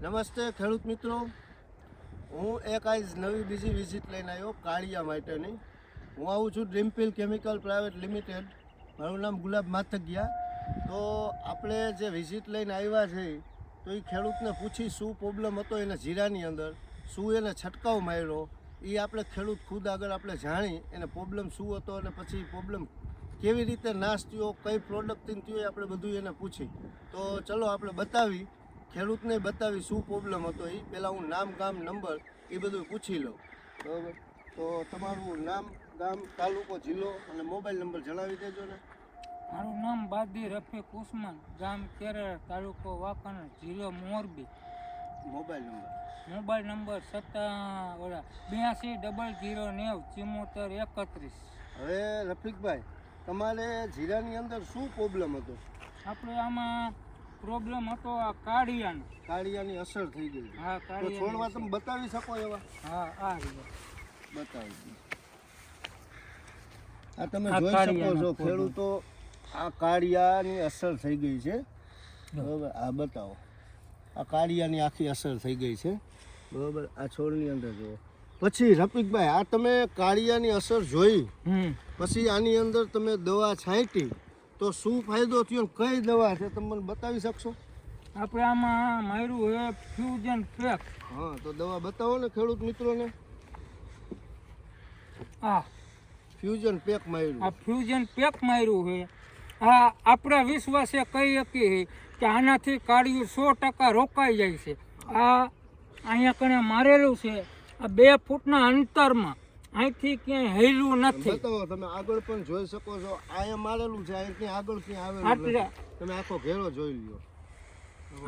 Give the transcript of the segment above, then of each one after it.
નમસ્તે ખેડૂત મિત્રો. હું એક આજ નવી બીજી વિઝિટ લઈને આવ્યો, કાળિયા માટેની. હું આવું છું ડ્રીમપીલ કેમિકલ પ્રાઇવેટ લિમિટેડ મારું નામ ગુલાબ માથગિયા તો આપણે જે વિઝિટ લઈને આવ્યા છે, તો એ ખેડૂતને પૂછી શું પ્રોબ્લેમ હતો એના જીરાની અંદર, શું એને છંટકાવ માર્યો એ આપણે ખેડૂત ખુદ આગળ આપણે જાણી એને પ્રોબ્લેમ શું હતો અને પછી પ્રોબ્લેમ કેવી રીતે નાશ થયો, કઈ પ્રોડક્ટથી થયો એ આપણે બધું એને પૂછી. તો ચલો આપણે બતાવી. ખેડૂતને બતાવી શું પ્રોબ્લેમ હતો એ પહેલાં હું નામ ગામ નંબર એ બધું પૂછી લઉં. બરાબર? તો તમારું નામ ગામ તાલુકો જિલ્લો અને મોબાઈલ નંબર જણાવી દેજો ને. મારું નામ બાદી રફીક ઉસ્માન ગામ કેરળ તાલુકો વાંકાનેર જિલ્લો Morbi. Mobile number. Mobile number સત્તા ઓલા બ્યાસી ડબલ જીરો નેવ ચુમ્મોતેર એકત્રીસ. હવે રફીકભાઈ તમારે જીરાની અંદર શું પ્રોબ્લેમ હતો? આપણે આમાં પ્રોબ્લેમ હતો આ કાળિયાનો કાળિયાની અસર થઈ ગઈ હા તો છોડવા તમે બતાવી શકો એવા? હા આ બતાવી આ તમે જોઈ શકો છો ખેડૂતો આ કાળિયાની અસર થઈ ગઈ છે. બરાબર આ બતાવો. આ કાળિયાની આખી અસર થઈ ગઈ છે. બરોબર આ છોડની અંદર જુઓ. પછી રફીકભાઈ આ તમે કાળિયાની અસર જોઈ. પછી આની અંદર તમે દવા છાંટી. તો શું ફાયદો થયો કઈ દવા છે તમે મને બતાવી શકશો? આપણે આમાં માર્યું હે ફ્યુઝન પેક હા તો દવા બતાવો ને ખેડૂત મિત્રોને. આ ફ્યુઝન પેક માર્યું. આ ફ્યુઝન પેક માર્યું હે. આ આપણા વિશ્વાસે કહી શકીએ કે આનાથી કાળિયું સો ટકા રોકાઈ જાય છે. આ અહીંયા કણે મારેલું છે. આ બે ફૂટના અંતરમાં. અહીંથી ક્યાંય હૈલું નથી. બતાવો તમે આગળ પણ જોઈ શકો છો. અહીંયા મારેલું છે અહીંથી આગળ ક્યાં આવેલું તમે આખો ઘેરો જોઈ લ્યો.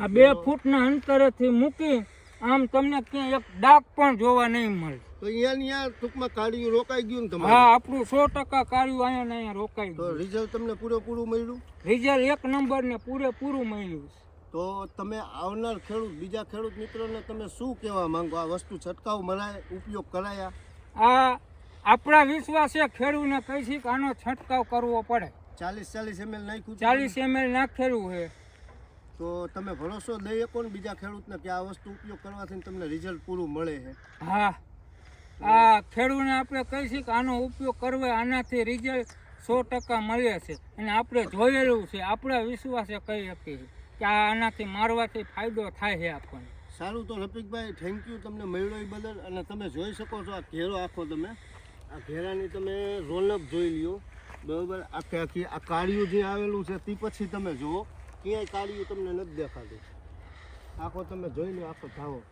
આ બે ફૂટના અંતરેથી મૂકી આમ તમને ક્યાંય એક ડાક પણ જોવા નહીં મળે. તો અહીંયા અહીંયા ટૂંકમાં કાળિયું રોકાઈ ગયું ને હા આપણું સો ટકા કાળિયું અહીંયા ને અહીંયા રોકાઈ ગયું. રિઝલ્ટ તમને પૂરેપૂરું મળ્યું? રિઝલ્ટ એક નંબર ને પૂરેપૂરું મળ્યું તો તમે આવનાર ખેડૂત બીજા ખેડૂત મિત્રોને તમે શું કહેવા માંગો? આ વસ્તુ છંટકાવ મરાય ઉપયોગ કરાયા? આ આપણા વિશ્વાસે ખેડૂતને કહી છે કે આનો છંટકાવ કરવો પડે. ચાલીસ ચાલીસ એમએલ નાખ્યું? ચાલીસ એમએલ નાખેલું છે. તો તમે ભરોસો દઈ શકો ને બીજા ખેડૂતને કે આ વસ્તુ ઉપયોગ કરવાથી તમને રિઝલ્ટ પૂરું મળે છે? હા. આ ખેડૂને આપણે કહી છે કે આનો ઉપયોગ કરવો આનાથી રિઝલ્ટ સો ટકા મળે છે. અને આપણે જોયેલું છે આપણા વિશ્વાસે કહી શકીએ કે આ આનાથી મારવાથી ફાયદો થાય છે આપણને. સારું તો રફીકભાઈ થેન્ક યુ તમને મળ્યો એ બદલ. અને તમે જોઈ શકો છો આ ઘેરો આખો તમે. આ ઘેરાની તમે રોનક જોઈ લ્યો. બરાબર? આખે આખી આ કાળિયું જે આવેલું છે, તે પછી તમે જુઓ. ક્યાંય કાળિયું તમને નથી દેખાતું. આખો તમે જોઈ લો આખો ધાવો.